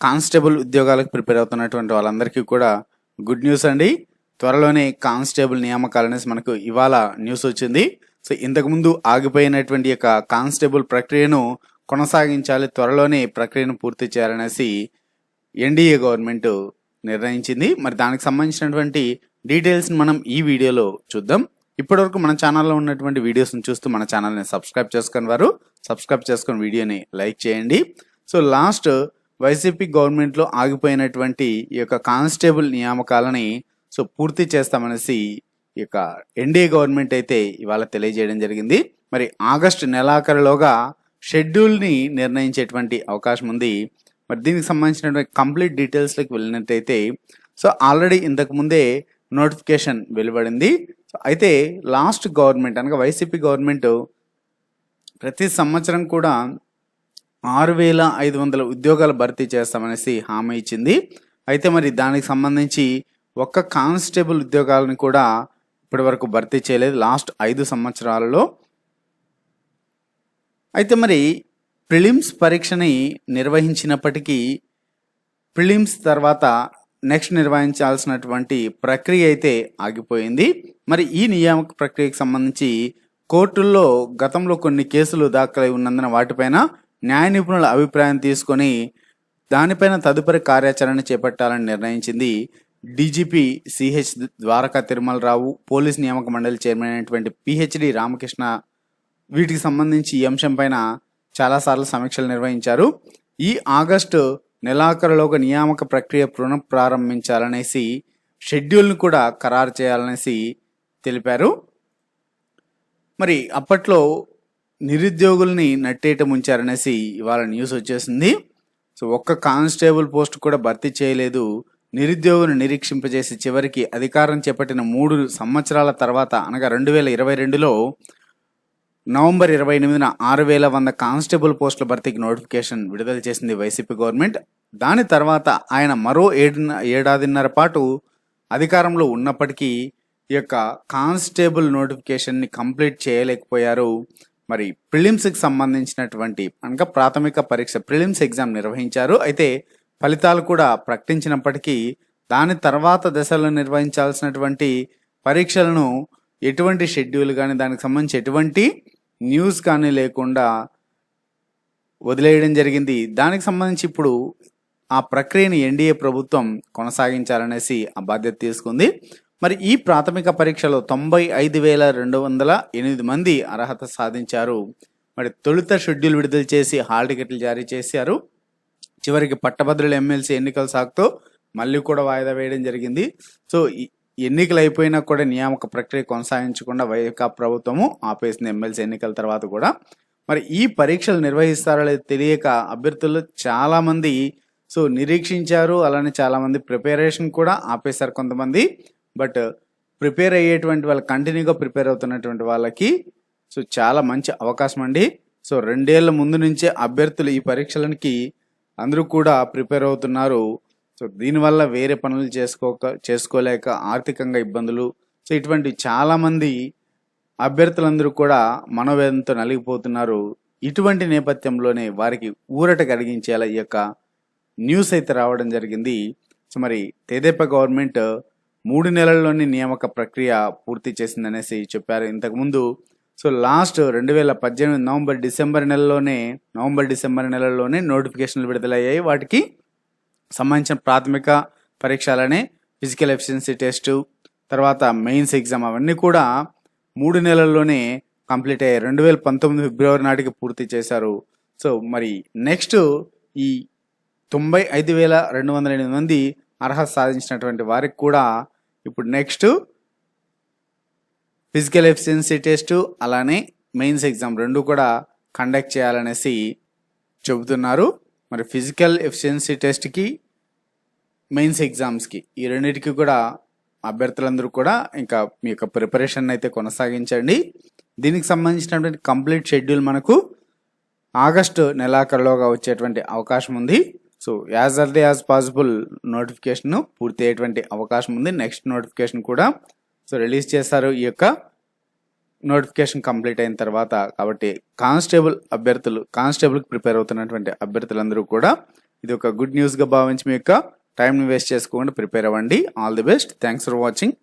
Constable ఉద్యోగాలకు prepare అవుతున్నటువంటి వాళ్ళందరికీ కూడా గుడ్ న్యూస్ అండి. త్వరలోనే కానిస్టేబుల్ నియామకాలు అనేసి మనకు ఇవాళ న్యూస్ వచ్చింది. సో ఇంతకుముందు ఆగిపోయినటువంటి యొక్క కానిస్టేబుల్ ప్రక్రియను కొనసాగించాలి త్వరలోనే ప్రక్రియను పూర్తి చేయాలనేసి ఎన్డీఏ గవర్నమెంట్ నిర్ణయించింది. మరి దానికి సంబంధించినటువంటి డీటెయిల్స్ని మనం ఈ వీడియోలో చూద్దాం. ఇప్పటివరకు మన ఛానల్లో ఉన్నటువంటి వీడియోస్ని చూస్తూ మన ఛానల్ని సబ్స్క్రైబ్ చేసుకుని వారు సబ్స్క్రైబ్ చేసుకుని వీడియోని లైక్ చేయండి. సో లాస్ట్ వైసీపీ గవర్నమెంట్లో ఆగిపోయినటువంటి ఈ యొక్క కానిస్టేబుల్ నియామకాలని సో పూర్తి చేస్తామనేసి ఈ యొక్క ఎన్డీఏ గవర్నమెంట్ అయితే ఇవాళ తెలియజేయడం జరిగింది. మరి ఆగస్టు నెలాఖరులోగా షెడ్యూల్ని నిర్ణయించేటువంటి అవకాశం ఉంది. మరి దీనికి సంబంధించినటువంటి కంప్లీట్ డీటెయిల్స్లోకి వెళ్ళినట్టయితే సో ఆల్రెడీ ఇంతకు ముందే నోటిఫికేషన్ వెలువడింది. అయితే లాస్ట్ గవర్నమెంట్ అనగా వైసీపీ గవర్నమెంట్ ప్రతి సంవత్సరం కూడా ఆరు వేల ఐదు వందల ఉద్యోగాలు భర్తీ చేస్తామనేసి హామీ ఇచ్చింది. అయితే మరి దానికి సంబంధించి ఒక్క కానిస్టేబుల్ ఉద్యోగాలను కూడా ఇప్పటి వరకు భర్తీ చేయలేదు. లాస్ట్ ఐదు సంవత్సరాలలో. అయితే మరి ప్రిలిమ్స్ పరీక్షని నిర్వహించినప్పటికీ ప్రిలిమ్స్ తర్వాత నెక్స్ట్ నిర్వహించాల్సినటువంటి ప్రక్రియ అయితే ఆగిపోయింది. మరి ఈ నియామక ప్రక్రియకు సంబంధించి కోర్టుల్లో గతంలో కొన్ని కేసులు దాఖలై ఉన్నందున వాటిపైన న్యాయ నిపుణుల అభిప్రాయం తీసుకొని దానిపైన తదుపరి కార్యాచరణ చేపట్టాలని నిర్ణయించింది DGP CH Dwaraka Tirumala Rao police నియామక మండలి చైర్మన్ అయినటువంటి పిహెచ్డి రామకృష్ణ. వీటికి సంబంధించి ఈ అంశంపైన చాలాసార్లు సమీక్షలు నిర్వహించారు. ఈ ఆగస్టు నెలాఖరులో ఒక నియామక ప్రక్రియ పునః ప్రారంభించాలనేసి షెడ్యూల్ను కూడా ఖరారు చేయాలనేసి తెలిపారు. మరి అప్పట్లో నిరుద్యోగుల్ని నట్టేట ముంచారనేసి ఇవాళ న్యూస్ వచ్చేసింది. సో ఒక్క కానిస్టేబుల్ పోస్ట్ కూడా భర్తీ చేయలేదు. నిరుద్యోగులను నిరీక్షింపజేసి చివరికి అధికారం చేపట్టిన మూడు సంవత్సరాల తర్వాత అనగా రెండు వేల ఇరవై రెండులో నవంబర్ ఇరవై ఎనిమిదిన ఆరు వేల వంద కానిస్టేబుల్ పోస్టుల భర్తీకి నోటిఫికేషన్ విడుదల చేసింది వైసీపీ గవర్నమెంట్. దాని తర్వాత ఆయన మరో ఏడు ఏడాదిన్నర పాటు అధికారంలో ఉన్నప్పటికీ ఈ యొక్క కానిస్టేబుల్ నోటిఫికేషన్ని కంప్లీట్ చేయలేకపోయారు. మరి ప్రిలిమ్స్కి సంబంధించినటువంటి అనగా ప్రాథమిక పరీక్ష ప్రిలిమ్స్ ఎగ్జామ్ నిర్వహించారు. అయితే ఫలితాలు కూడా ప్రకటించినప్పటికీ దాని తర్వాత దశలో నిర్వహించాల్సినటువంటి పరీక్షలను ఎటువంటి షెడ్యూల్ కానీ దానికి సంబంధించి ఎటువంటి న్యూస్ కానీ లేకుండా వదిలేయడం జరిగింది. దానికి సంబంధించి ఇప్పుడు ఆ ప్రక్రియని ఎన్డీఏ ప్రభుత్వం కొనసాగించాలనేసి ఆ బాధ్యత తీసుకుంది. మరి ఈ ప్రాథమిక పరీక్షలో తొంభై ఐదు వేల రెండు వందల ఎనిమిది మంది అర్హత సాధించారు. మరి తొలుత షెడ్యూల్ విడుదల చేసి హాల్ టికెట్లు జారీ చేశారు. చివరికి పట్టభద్రుల ఎమ్మెల్సీ ఎన్నికలు సాగుతూ మళ్ళీ కూడా వాయిదా వేయడం జరిగింది. సో ఎన్నికలు అయిపోయినా కూడా నియామక ప్రక్రియ కొనసాగించకుండా వైకా ప్రభుత్వము ఆపేసింది ఎమ్మెల్సీ ఎన్నికల తర్వాత కూడా. మరి ఈ పరీక్షలు నిర్వహిస్తారో లేదో తెలియక అభ్యర్థులు చాలామంది సో నిరీక్షించారు. అలానే చాలామంది ప్రిపరేషన్ కూడా ఆపేశారు కొంతమంది. బట్ ప్రిపేర్ అయ్యేటువంటి వాళ్ళు కంటిన్యూగా ప్రిపేర్ అవుతున్నటువంటి వాళ్ళకి సో చాలా మంచి అవకాశం అండి. సో రెండేళ్ళ ముందు నుంచే అభ్యర్థులు ఈ పరీక్షలకి అందరూ కూడా ప్రిపేర్ అవుతున్నారు. సో దీనివల్ల వేరే పనులు చేసుకోక చేసుకోలేక ఆర్థికంగా ఇబ్బందులు. సో ఇటువంటి చాలామంది అభ్యర్థులందరూ కూడా మనోవేదంతో నలిగిపోతున్నారు. ఇటువంటి నేపథ్యంలోనే వారికి ఊరట కలిగించేలా ఈ యొక్క న్యూస్ అయితే రావడం జరిగింది. సో మరి తెదేపా గవర్నమెంట్ మూడు నెలల్లోనే నియామక ప్రక్రియ పూర్తి చేసిందనేసి చెప్పారు. ఇంతకుముందు సో లాస్ట్ రెండు వేల పద్దెనిమిది నవంబర్ డిసెంబర్ నెలలోనే నవంబర్ డిసెంబర్ నెలలోనే నోటిఫికేషన్లు విడుదలయ్యాయి. వాటికి సంబంధించిన ప్రాథమిక పరీక్షలనే ఫిజికల్ ఎఫిషియన్సీ టెస్ట్ తర్వాత మెయిన్స్ ఎగ్జామ్ అవన్నీ కూడా మూడు నెలల్లోనే కంప్లీట్ అయ్యాయి. రెండు వేల పంతొమ్మిది ఫిబ్రవరి నాటికి పూర్తి చేశారు. సో మరి నెక్స్ట్ ఈ తొంభై ఐదు వేల రెండు వందల ఎనిమిది మంది అర్హత సాధించినటువంటి వారికి కూడా ఇప్పుడు నెక్స్ట్ ఫిజికల్ ఎఫిషియన్సీ టెస్ట్ అలానే మెయిన్స్ ఎగ్జామ్ రెండు కూడా కండక్ట్ చేయాలనేసి చెబుతున్నారు. మరి ఫిజికల్ ఎఫిషియన్సీ టెస్ట్కి మెయిన్స్ ఎగ్జామ్స్కి ఈ రెండింటికి కూడా అభ్యర్థులందరూ కూడా ఇంకా మీ యొక్క ప్రిపరేషన్ అయితే కొనసాగించండి. దీనికి సంబంధించినటువంటి కంప్లీట్ షెడ్యూల్ మనకు ఆగస్టు నెలాఖరులోగా వచ్చేటువంటి అవకాశం ఉంది. So as early as possible notification పూర్తి అయ్యేటువంటి అవకాశం ఉంది. నెక్స్ట్ నోటిఫికేషన్ కూడా సో రిలీజ్ చేశారు ఈ యొక్క నోటిఫికేషన్ కంప్లీట్ అయిన తర్వాత కాబట్టి కానిస్టేబుల్ అభ్యర్థులు కానిస్టేబుల్కి ప్రిపేర్ అవుతున్నటువంటి అభ్యర్థులందరూ కూడా ఇది ఒక గుడ్ న్యూస్గా భావించి మీ యొక్క టైంని వేస్ట్ చేసుకోకుండా ప్రిపేర్ అవ్వండి. All the best thanks for watching